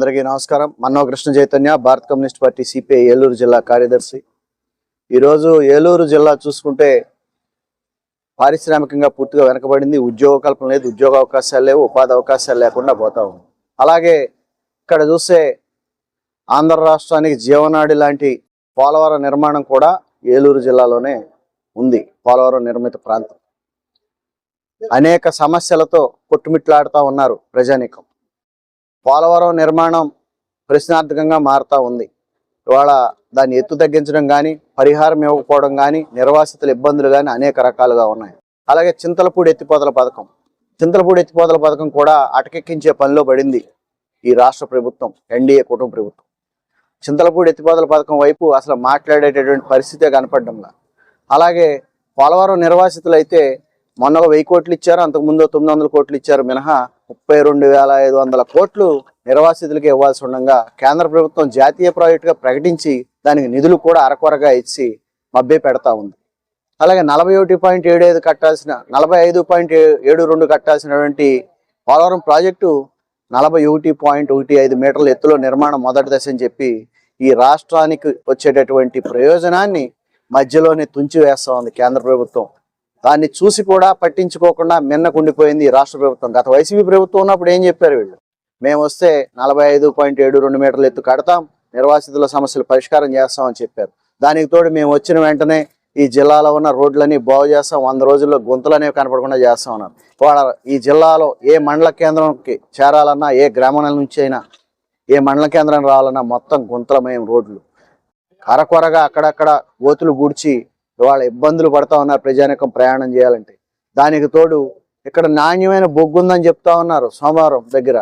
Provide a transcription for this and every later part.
అందరికీ నమస్కారం. మన్నో కృష్ణ చైతన్య భారత కమ్యూనిస్ట్ పార్టీ సిపిఐ ఏలూరు జిల్లా కార్యదర్శి. ఈరోజు ఏలూరు జిల్లా చూసుకుంటే పారిశ్రామికంగా పూర్తిగా వెనకబడింది. ఉద్యోగ కల్పన లేదు ఉద్యోగ అవకాశాలు లేవు ఉపాధి అవకాశాలు లేకుండా పోతా ఉంది. అలాగే ఇక్కడ చూస్తే ఆంధ్ర రాష్ట్రానికి జీవనాడి లాంటి పోలవరం నిర్మాణం కూడా ఏలూరు జిల్లాలోనే ఉంది పోలవరం నిర్మిత ప్రాంతం. అనేక సమస్యలతో కొట్టుమిట్లాడుతూ ఉన్నారు ప్రజానీకం. పోలవరం నిర్మాణం ప్రశ్నార్థకంగా మారుతూ ఉంది. ఇవాళ దాన్ని ఎత్తు తగ్గించడం కానీ పరిహారం ఇవ్వకపోవడం కానీ నిర్వాసితుల ఇబ్బందులు కానీ అనేక రకాలుగా ఉన్నాయి. అలాగే చింతలపూడి ఎత్తిపోతల పథకం. చింతలపూడి ఎత్తిపోతల పథకం కూడా అటకెక్కించే పనిలో పడింది ఈ రాష్ట్ర ప్రభుత్వం ఎన్డీఏ కుటుంబ ప్రభుత్వం. చింతలపూడి ఎత్తిపోతల పథకం వైపు అసలు మాట్లాడేటటువంటి పరిస్థితే కనపడడంలా. అలాగే పోలవరం నిర్వాసితులు అయితే మొన్న ఒక వెయ్యి కోట్లు ఇచ్చారు అంతకుముందు తొమ్మిది వందల కోట్లు ఇచ్చారు మినహా ముప్పై రెండు వేల ఐదు వందల కోట్లు నిర్వాసితులకు ఇవ్వాల్సి ఉండగా కేంద్ర ప్రభుత్వం జాతీయ ప్రాజెక్టుగా ప్రకటించి దానికి నిధులు కూడా అరకొరగా ఇచ్చి మభ్య పెడతా ఉంది. అలాగే నలభై ఒకటి పాయింట్ ఏడు ఐదు కట్టాల్సిన నలభై ఐదు పాయింట్ ఏడు రెండు కట్టాల్సినటువంటి పోలవరం ప్రాజెక్టు నలభై ఒకటి పాయింట్ ఒకటి ఐదు మీటర్ల ఎత్తులో నిర్మాణం మొదటి దశ అని చెప్పి ఈ రాష్ట్రానికి వచ్చేటటువంటి ప్రయోజనాన్ని మధ్యలోనే తుంచి వేస్తా ఉంది కేంద్ర ప్రభుత్వం. దాన్ని చూసి కూడా పట్టించుకోకుండా మిన్నకుండిపోయింది రాష్ట్ర ప్రభుత్వం. గత వైసీపీ ప్రభుత్వం ఉన్నప్పుడు ఏం చెప్పారు వీళ్ళు? మేము వస్తే నలభై ఐదు పాయింట్ ఏడు రెండు మీటర్ల ఎత్తు కడతాం నిర్వాసితుల సమస్యలు పరిష్కారం చేస్తామని చెప్పారు. దానికి తోడు మేము వచ్చిన వెంటనే ఈ జిల్లాలో ఉన్న రోడ్లన్నీ బాగు చేస్తాం వంద రోజుల్లో గుంతలు అనేవి కనపడకుండా చేస్తాం అన్నారు. వాళ్ళ ఈ జిల్లాలో ఏ మండల కేంద్రంకి చేరాలన్నా ఏ గ్రామం నుంచి అయినా ఏ మండల కేంద్రం రావాలన్నా మొత్తం గుంతలమయం రోడ్లు. కరకొరగా అక్కడక్కడ ఓతులు గూడ్చి ఇవాళ ఇబ్బందులు పడతా ఉన్నారు ప్రజానికం ప్రయాణం చేయాలంటే. దానికి తోడు ఇక్కడ నాణ్యమైన బొగ్గు ఉందని చెప్తా ఉన్నారు సోమవారం దగ్గర.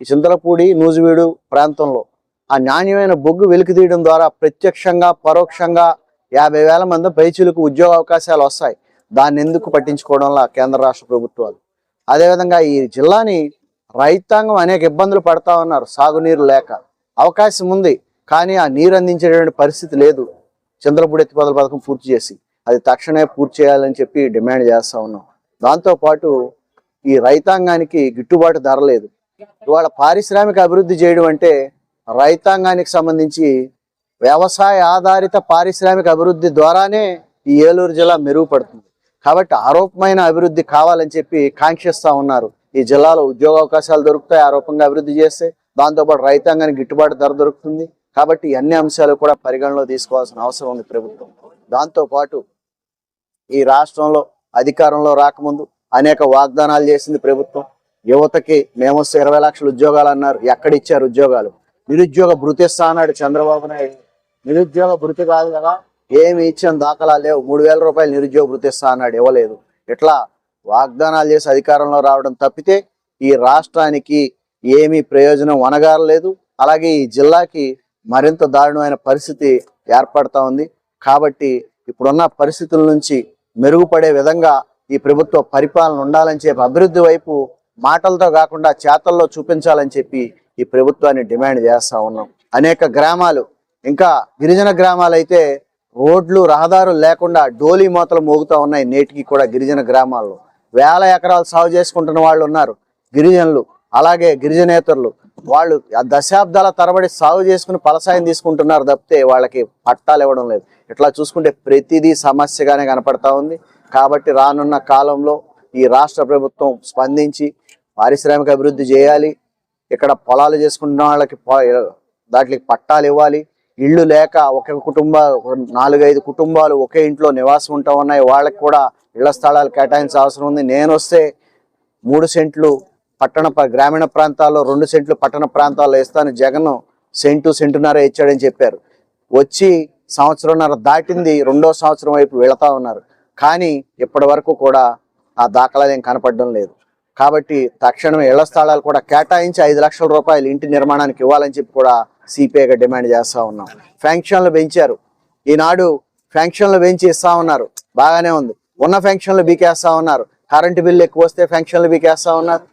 ఈ చింతలపూడి నూజివీడు ప్రాంతంలో ఆ నాణ్యమైన బొగ్గు వెలికి తీయడం ద్వారా ప్రత్యక్షంగా పరోక్షంగా యాభై వేల మంది పైచులకు ఉద్యోగ అవకాశాలు వస్తాయి. దాన్ని ఎందుకు పట్టించుకోవడంలో కేంద్ర రాష్ట్ర ప్రభుత్వాలు? అదేవిధంగా ఈ జిల్లాని రైతాంగం అనేక ఇబ్బందులు పడతా ఉన్నారు. సాగునీరు లేక అవకాశం ఉంది. కానీ ఆ నీరు అందించేటువంటి పరిస్థితి లేదు. చంద్రపూడి ఎత్తిపోతల పథకం పూర్తి చేసి అది తక్షణమే పూర్తి చేయాలని చెప్పి డిమాండ్ చేస్తా ఉన్నాం. దాంతోపాటు ఈ రైతాంగానికి గిట్టుబాటు ధర లేదు. ఇవాళ పారిశ్రామిక అభివృద్ధి చేయడం అంటే రైతాంగానికి సంబంధించి వ్యవసాయ ఆధారిత పారిశ్రామిక అభివృద్ధి ద్వారానే ఈ ఏలూరు జిల్లా మెరుగుపడుతుంది కాబట్టి ఆరోపమైన అభివృద్ధి కావాలని చెప్పి కాంక్షిస్తూ ఉన్నారు. ఈ జిల్లాలో ఉద్యోగ అవకాశాలు దొరుకుతాయి ఆరోపంగా అభివృద్ధి చేస్తే దాంతోపాటు రైతాంగానికి గిట్టుబాటు ధర దొరుకుతుంది. కాబట్టి అన్ని అంశాలు కూడా పరిగణలో తీసుకోవాల్సిన అవసరం ఉంది ప్రభుత్వం. దాంతోపాటు ఈ రాష్ట్రంలో అధికారంలో రాకముందు అనేక వాగ్దానాలు చేసింది ప్రభుత్వం. యువతకి మేము ఇరవై లక్షల ఉద్యోగాలు అన్నారు. ఎక్కడిచ్చారు ఉద్యోగాలు? నిరుద్యోగ భృతి అన్నాడు చంద్రబాబు నాయుడు. నిరుద్యోగ భృతి కాదు కదా? ఏమి ఇచ్చిన దాఖలా లేవు. మూడు వేల రూపాయలు నిరుద్యోగ భృతి అన్నాడు ఇవ్వలేదు. ఇట్లా వాగ్దానాలు చేసి అధికారంలో రావడం తప్పితే ఈ రాష్ట్రానికి ఏమీ ప్రయోజనం వనగారలేదు. అలాగే ఈ జిల్లాకి మరింత దారుణమైన పరిస్థితి ఏర్పడతా ఉంది. కాబట్టి ఇప్పుడున్న పరిస్థితుల నుంచి మెరుగుపడే విధంగా ఈ ప్రభుత్వ పరిపాలన ఉండాలని చెప్పి అభివృద్ధి వైపు మాటలతో కాకుండా చేతల్లో చూపించాలని చెప్పి ఈ ప్రభుత్వాన్ని డిమాండ్ చేస్తూ ఉన్నాం. అనేక గ్రామాలు ఇంకా గిరిజన గ్రామాలైతే రోడ్లు రహదారులు లేకుండా డోలీ మూతలు మోగుతా ఉన్నాయి నేటికి కూడా గిరిజన గ్రామాల్లో. వేల ఎకరాలు సాగు చేసుకుంటున్న వాళ్ళు ఉన్నారు గిరిజనులు అలాగే గిరిజనేతరులు. వాళ్ళు దశాబ్దాల తరబడి సాగు చేసుకుని ఫలసాయం తీసుకుంటున్నారు తప్పితే వాళ్ళకి పట్టాలు ఇవ్వడం లేదు. ఇట్లా చూసుకుంటే ప్రతిదీ సమస్యగానే కనపడతా ఉంది. కాబట్టి రానున్న కాలంలో ఈ రాష్ట్ర ప్రభుత్వం స్పందించి పారిశ్రామిక అభివృద్ధి చేయాలి. ఇక్కడ పొలాలు చేసుకుంటున్న వాళ్ళకి దాంట్లోకి పట్టాలు ఇవ్వాలి. ఇళ్ళు లేక ఒక కుటుంబ నాలుగైదు కుటుంబాలు ఒకే ఇంట్లో నివాసం ఉంటా ఉన్నాయి. వాళ్ళకి కూడా ఇళ్ళ స్థలాలు కేటాయించాల్సిన ఉంది. నేను వస్తే మూడు సెంట్లు పట్టణ గ్రామీణ ప్రాంతాల్లో రెండు సెంట్లు పట్టణ ప్రాంతాల్లో ఇస్తాను జగన్ సెంటు సెంటున్నర ఇచ్చాడని చెప్పారు. వచ్చి సంవత్సరంన్నర దాటింది రెండో సంవత్సరం వైపు వెళతా ఉన్నారు. కానీ ఇప్పటి వరకు కూడా ఆ దాఖలాలు ఏం కనపడడం లేదు. కాబట్టి తక్షణమే ఇళ్ళ స్థలాలు కూడా కేటాయించి ఐదు లక్షల రూపాయలు ఇంటి నిర్మాణానికి ఇవ్వాలని చెప్పి కూడా సిపిఐగా డిమాండ్ చేస్తూ ఉన్నాం. ఫ్యాంక్షన్లు పెంచారు. ఈనాడు ఫ్యాంక్షన్లు పెంచి ఇస్తా ఉన్నారు. బాగానే ఉంది. ఉన్న ఫ్యాంక్షన్లు బీకేస్తా ఉన్నారు. కరెంటు బిల్లు ఎక్కువ వస్తే ఫ్యాంక్షన్లు బీకేస్తా ఉన్నారు.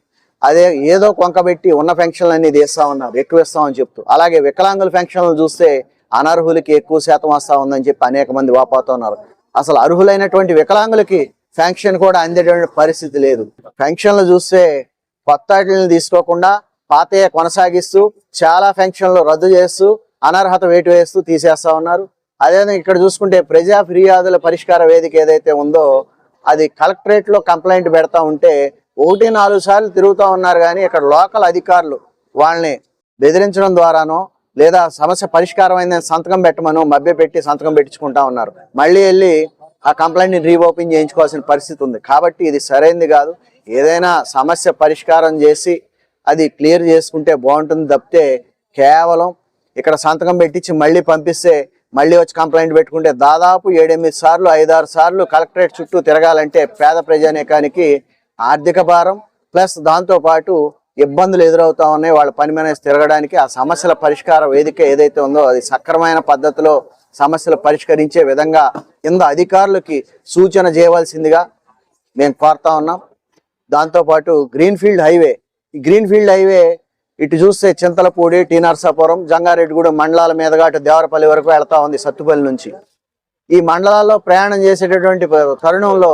అదే ఏదో కొంకబెట్టి ఉన్న ఫెన్షన్లు అన్ని తీస్తా ఉన్నారు ఎక్కువ ఇస్తామని చెప్తూ. అలాగే వికలాంగుల ఫెన్షన్లు చూస్తే అనర్హులకి ఎక్కువ శాతం వస్తా ఉందని చెప్పి అనేక మంది వాపోతున్నారు అసలు అర్హులైనటువంటి వికలాంగులకి ఫెన్షన్ కూడా అందేటువంటి పరిస్థితి లేదు. ఫెన్షన్లు చూస్తే కొత్త వాటిని తీసుకోకుండా పాతయ్య కొనసాగిస్తూ చాలా ఫెన్షన్లు రద్దు చేస్తూ అనర్హత వేటు వేస్తూ తీసేస్తా ఉన్నారు. అదేవిధంగా ఇక్కడ చూసుకుంటే ప్రజా ఫిర్యాదుల పరిష్కార వేదిక ఏదైతే ఉందో అది కలెక్టరేట్లో కంప్లైంట్ పెడతా ఉంటే ఒకటి నాలుగు సార్లు తిరుగుతూ ఉన్నారు కానీ ఇక్కడ లోకల్ అధికారులు వాళ్ళని బెదిరించడం ద్వారానో లేదా సమస్య పరిష్కారం అయిందని సంతకం పెట్టమనో మభ్య పెట్టి సంతకం పెట్టించుకుంటా ఉన్నారు. మళ్ళీ వెళ్ళి ఆ కంప్లైంట్ని రీఓపెన్ చేయించుకోవాల్సిన పరిస్థితి ఉంది. కాబట్టి ఇది సరైంది కాదు. ఏదైనా సమస్య పరిష్కారం చేసి అది క్లియర్ చేసుకుంటే బాగుంటుంది తప్పితే కేవలం ఇక్కడ సంతకం పెట్టించి మళ్ళీ పంపిస్తే మళ్ళీ వచ్చి కంప్లైంట్ పెట్టుకుంటే దాదాపు ఏడెనిమిది సార్లు ఐదారు సార్లు కలెక్టరేట్ చుట్టూ తిరగాలంటే పేద ప్రజానీకానికి ఆర్థిక భారం ప్లస్ దాంతోపాటు ఇబ్బందులు ఎదురవుతా ఉన్నాయి. వాళ్ళ పని మీద తిరగడానికి ఆ సమస్యల పరిష్కార వేదిక ఏదైతే ఉందో అది సక్రమైన పద్ధతిలో సమస్యలు పరిష్కరించే విధంగా కింద అధికారులకి సూచన చేయవలసిందిగా మేము కోరుతా ఉన్నాం. దాంతోపాటు గ్రీన్ ఫీల్డ్ హైవే. ఈ గ్రీన్ ఫీల్డ్ హైవే ఇటు చూస్తే చింతలపూడి టీ నర్సాపురం జంగారెడ్డిగూడెం మండలాల మీదుగా అటు దేవరపల్లి వరకు వెళ్తా ఉంది సత్తుపల్లి నుంచి. ఈ మండలాల్లో ప్రయాణం చేసేటటువంటి తరుణంలో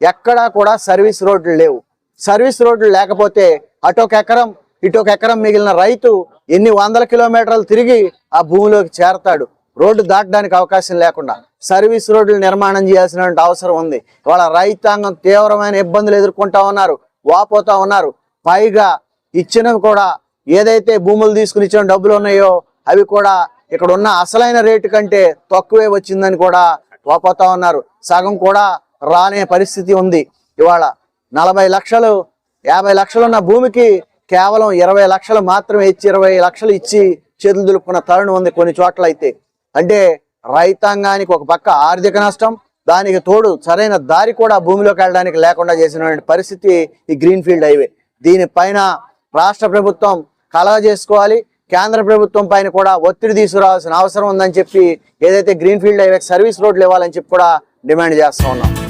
ఎక్కడా కూడా సర్వీస్ రోడ్లు లేవు. సర్వీస్ రోడ్లు లేకపోతే అటొక ఎకరం ఇటొక ఎకరం మిగిలిన రైతు ఎన్ని వందల కిలోమీటర్లు తిరిగి ఆ భూమిలోకి చేరతాడు. రోడ్డు దాటడానికి అవకాశం లేకుండా సర్వీస్ రోడ్లు నిర్మాణం చేయాల్సిన అవసరం ఉంది. ఇవాళ రైతాంగం తీవ్రమైన ఇబ్బందులు ఎదుర్కొంటా ఉన్నారు వాపోతా ఉన్నారు. పైగా ఇచ్చినవి కూడా ఏదైతే భూములు తీసుకుని ఇచ్చిన డబ్బులు ఉన్నాయో అవి కూడా ఇక్కడ ఉన్న అసలైన రేటు కంటే తక్కువే వచ్చిందని కూడా వాపోతా ఉన్నారు. సగం కూడా రానే పరిస్థితి ఉంది. ఇవాళ నలభై లక్షలు యాభై లక్షలు ఉన్న భూమికి కేవలం ఇరవై లక్షలు మాత్రమే ఇచ్చి ఇరవై లక్షలు ఇచ్చి చేతులు దులుపుకున్న తరుణం ఉంది కొన్ని చోట్ల అయితే అంటే రైతాంగానికి ఒక పక్క ఆర్థిక నష్టం దానికి తోడు సరైన దారి కూడా భూమిలోకి వెళ్ళడానికి లేకుండా చేసినటువంటి పరిస్థితి ఈ గ్రీన్ ఫీల్డ్ హైవే. దీనిపైన రాష్ట్ర ప్రభుత్వం కలగ చేసుకోవాలి కేంద్ర ప్రభుత్వం పైన కూడా ఒత్తిడి తీసుకురావాల్సిన అవసరం ఉందని చెప్పి ఏదైతే గ్రీన్ ఫీల్డ్ హైవే సర్వీస్ రోడ్లు ఇవ్వాలని చెప్పి కూడా డిమాండ్ చేస్తూ ఉన్నాం.